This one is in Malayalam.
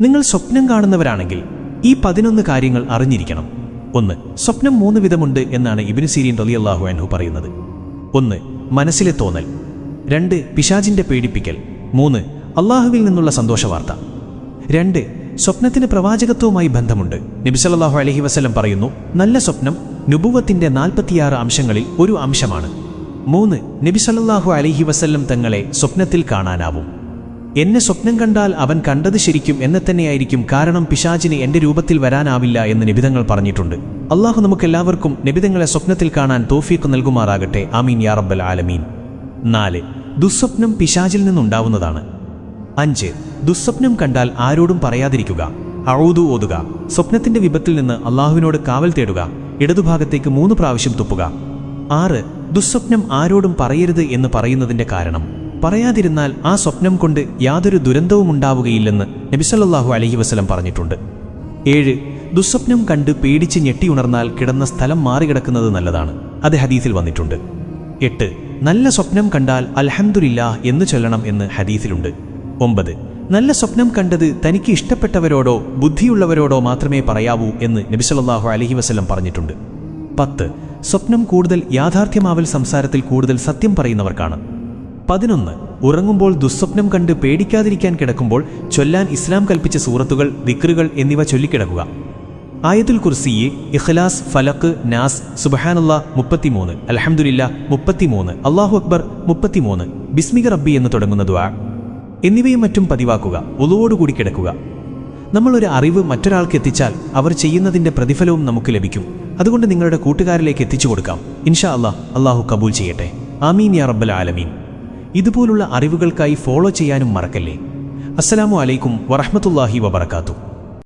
നിങ്ങൾ സ്വപ്നം കാണുന്നവരാണെങ്കിൽ ഈ പതിനൊന്ന് കാര്യങ്ങൾ അറിഞ്ഞിരിക്കണം. ഒന്ന് സ്വപ്നം മൂന്ന് വിധമുണ്ട് എന്നാണ് ഇബിന് സീരീൻ അള്ളാഹു അൻഹു പറയുന്നത്. ഒന്ന് മനസ്സിലെ തോന്നൽ. രണ്ട് പിശാജിന്റെ പേടിപ്പിക്കൽ. മൂന്ന് അള്ളാഹുവിൽ നിന്നുള്ള സന്തോഷവാർത്ത. രണ്ട് സ്വപ്നത്തിന് പ്രവാചകത്വവുമായി ബന്ധമുണ്ട്. നബിസല്ലാഹു അലഹി വസ്ലം പറയുന്നു നല്ല സ്വപ്നം നുബുവത്തിന്റെ നാൽപ്പത്തിയാറ് അംശങ്ങളിൽ ഒരു അംശമാണ്. മൂന്ന് നബിസല്ലാഹു അലഹി വസ്ല്ലം തങ്ങളെ സ്വപ്നത്തിൽ കാണാനാവും. എന്നെ സ്വപ്നം കണ്ടാൽ അവൻ കണ്ടത് ശരിക്കും എന്നെ തന്നെയായിരിക്കും കാരണം പിശാചിന് എന്റെ രൂപത്തിൽ വരാനാവില്ല എന്ന് നിബിതങ്ങൾ പറഞ്ഞിട്ടുണ്ട്. അള്ളാഹു നമുക്കെല്ലാവർക്കും നിബിതങ്ങളെ സ്വപ്നത്തിൽ കാണാൻ തോഫീക്ക് നൽകുമാറാകട്ടെ. ആമീൻ യാ റബ്ബൽ ആലമീൻ. നാല് ദുസ്വപ്നം പിശാചിൽ നിന്നുണ്ടാവുന്നതാണ്. അഞ്ച് ദുസ്വപ്നം കണ്ടാൽ ആരോടും പറയാതിരിക്കുക. അഴൂതു ഓതുക. സ്വപ്നത്തിന്റെ വിപത്തിൽ നിന്ന് അള്ളാഹുവിനോട് കാവൽ തേടുക. ഇടതുഭാഗത്തേക്ക് മൂന്ന് പ്രാവശ്യം തുപ്പുക. ആറ് ദുസ്വപ്നം ആരോടും പറയരുത് എന്ന് പറയുന്നതിന്റെ കാരണം. പറയാതിരുന്നാൽ ആ സ്വപ്നം കൊണ്ട് യാതൊരു ദുരന്തവും ഉണ്ടാവുകയില്ലെന്ന് നബിസല്ലാഹു അലഹി വസ്ലം പറഞ്ഞിട്ടുണ്ട്. ഏഴ് ദുസ്വപ്നം കണ്ട് പേടിച്ച് ഞെട്ടിയുണർന്നാൽ കിടന്ന സ്ഥലം മാറികിടക്കുന്നത് നല്ലതാണ്. അത് ഹദീസിൽ വന്നിട്ടുണ്ട്. എട്ട് നല്ല സ്വപ്നം കണ്ടാൽ അൽഹംദുലില്ല എന്ന് ചൊല്ലണം എന്ന് ഹദീസിലുണ്ട്. ഒമ്പത് നല്ല സ്വപ്നം കണ്ടത് തനിക്ക് ഇഷ്ടപ്പെട്ടവരോടോ ബുദ്ധിയുള്ളവരോടോ മാത്രമേ പറയാവൂ എന്ന് നബിസല്ലാഹു അലഹി വസ്ലം പറഞ്ഞിട്ടുണ്ട്. പത്ത് സ്വപ്നം കൂടുതൽ യാഥാർത്ഥ്യമാവൽ സംസാരത്തിൽ കൂടുതൽ സത്യം പറയുന്നവർക്കാണ്. പതിനൊന്ന്. ഉറങ്ങുമ്പോൾ ദുസ്വപ്നം കണ്ട് പേടിക്കാതിരിക്കാൻ കിടക്കുമ്പോൾ ചൊല്ലാൻ ഇസ്ലാം കൽപ്പിച്ച സൂറത്തുകൾ ദിക്റുകൾ എന്നിവ ചൊല്ലിക്കിടക്കുക. ആയത്തുൽ കുർസിയെ ഇഖ്ലാസ് ഫലക്ക് നാസ് സുബഹാനുള്ള മുപ്പത്തിമൂന്ന് അലഹമുല്ല മുപ്പത്തിമൂന്ന് അള്ളാഹു അക്ബർ മുപ്പത്തിമൂന്ന് ബിസ്മിക റബ്ബി എന്ന് തുടങ്ങുന്ന ദ്വാ എന്നിവയും മറ്റും പതിവാക്കുക ഉളുവോടുകൂടി കിടക്കുക. നമ്മളൊരു അറിവ് മറ്റൊരാൾക്ക് എത്തിച്ചാൽ അവർ ചെയ്യുന്നതിന്റെ പ്രതിഫലവും നമുക്ക് ലഭിക്കും. അതുകൊണ്ട് നിങ്ങളുടെ കൂട്ടുകാരിലേക്ക് എത്തിച്ചു കൊടുക്കാം. ഇൻഷാ അള്ളാഹ് അള്ളാഹു കബൂൽ ചെയ്യട്ടെ. ആമീൻ യാ റബ്ബൽ ആലമീൻ. ഇതുപോലുള്ള അറിവുകൾക്കായി ഫോളോ ചെയ്യാനും മറക്കല്ലേ. അസ്സലാമു അലൈക്കും വറഹമത്തല്ലാഹി വബറകാതുഹു.